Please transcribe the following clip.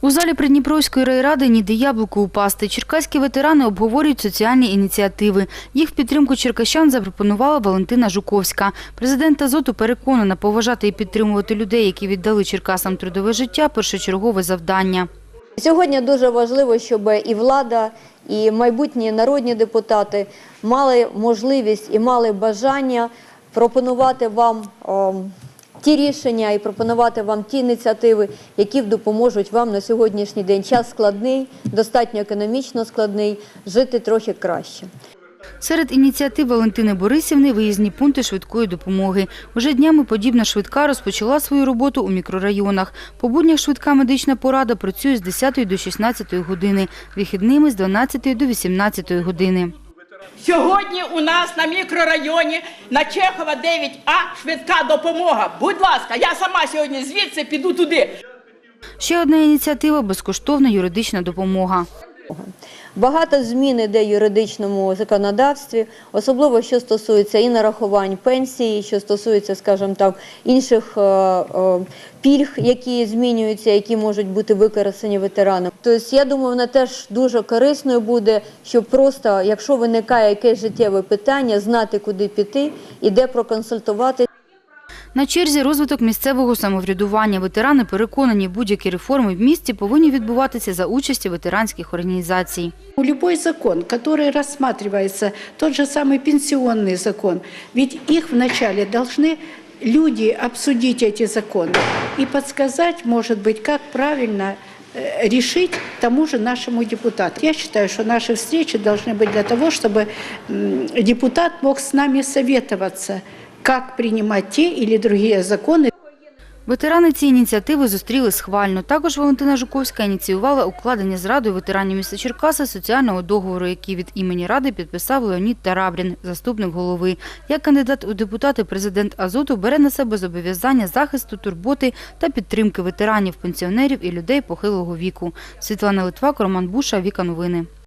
У залі Придніпровської райради ніде яблуко упасти. Черкаські ветерани обговорюють соціальні ініціативи. Їх в підтримку черкащан запропонувала Валентина Жуковська. Президент Азоту переконана, поважати і підтримувати людей, які віддали Черкасам трудове життя – першочергове завдання. Сьогодні дуже важливо, щоб і влада, і майбутні народні депутати мали можливість і мали бажання пропонувати вам ем, ті рішення і пропонувати вам ті ініціативи, які допоможуть вам на сьогоднішній день. Час складний, достатньо економічно складний, жити трохи краще. Серед ініціатив Валентини Борисівни – виїзні пункти швидкої допомоги. Уже днями подібна швидка розпочала свою роботу у мікрорайонах. По буднях швидка медична порада працює з 10 до 16 години, вихідними з 12 до 18 години. Сьогодні у нас на мікрорайоні на Чехова 9А швидка допомога. Будь ласка, я сама сьогодні звідси піду туди. Ще одна ініціатива – безкоштовна юридична допомога. Багато змін іде в юридичному законодавстві, особливо що стосується і нарахувань пенсії, що стосується, скажімо так, інших е, е, пільг, які змінюються, які можуть бути використані ветеранам. Тобто, я думаю, вона теж дуже корисною буде, щоб просто, якщо виникає якесь життєве питання, знати, куди піти і де проконсультувати. На черзі розвиток місцевого самоврядування. Ветерани переконані, будь-які реформи в місті повинні відбуватися за участі ветеранських організацій. Любой закон, который рассматривается, тот же самый пенсионный закон, ведь их вначале должны люди обсудить эти законы и подсказать, может быть, как правильно э, решить тому же нашему депутату. Я считаю, что наши встречи должны быть для того, чтобы м, депутат мог с нами советоваться, как принимать те или другие законы. Ветерани ці ініціативи зустріли схвально. Також Валентина Жуковська ініціювала укладення з Радою ветеранів міста Черкаси соціального договору, який від імені Ради підписав Леонід Тарабрін, заступник голови. Як кандидат у депутати президент Азоту бере на себе зобов'язання захисту, турботи та підтримки ветеранів, пенсіонерів і людей похилого віку. Світлана Литвак, Роман Буша, Віка Новини.